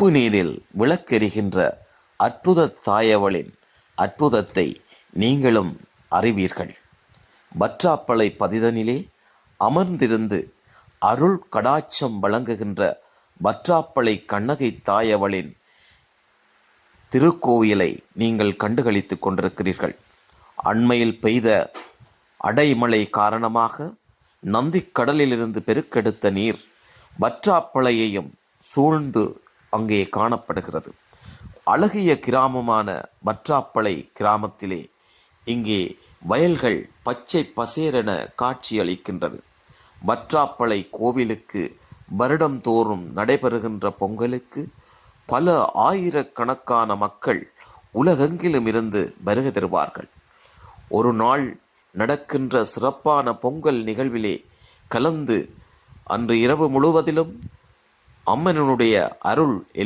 உப்பு நீரில் விளக்கெறிகின்ற அற்புத தாயவளின் அற்புதத்தை நீங்களும் அறிவீர்கள். வற்றாப்பளை பதிதனிலே அமர்ந்திருந்து அருள் கடாட்சம் வழங்குகின்ற வற்றாப்பளை கண்ணகை தாயவளின் திருக்கோயிலை நீங்கள் கண்டுகளித்துக் கொண்டிருக்கிறீர்கள். அண்மையில் பெய்த அடைமழை காரணமாக நந்திக் கடலிலிருந்து பெருக்கெடுத்த நீர் வற்றாப்பளையையும் சூழ்ந்து அங்கே காணப்படுகிறது. அழகிய கிராமமான வற்றாப்பளை கிராமத்திலே இங்கே வயல்கள் பச்சை பசேரென காட்சியளிக்கின்றது. வற்றாப்பளை கோவிலுக்கு வருடந்தோறும் நடைபெறுகின்ற பொங்கலுக்கு பல ஆயிரக்கணக்கான மக்கள் உலகெங்கிலும் இருந்து வருகை தருவார்கள். ஒரு நாள் நடக்கின்ற சிறப்பான பொங்கல் நிகழ்விலே கலந்து அன்று இரவு முழுவதிலும் அம்மனுடைய அருள்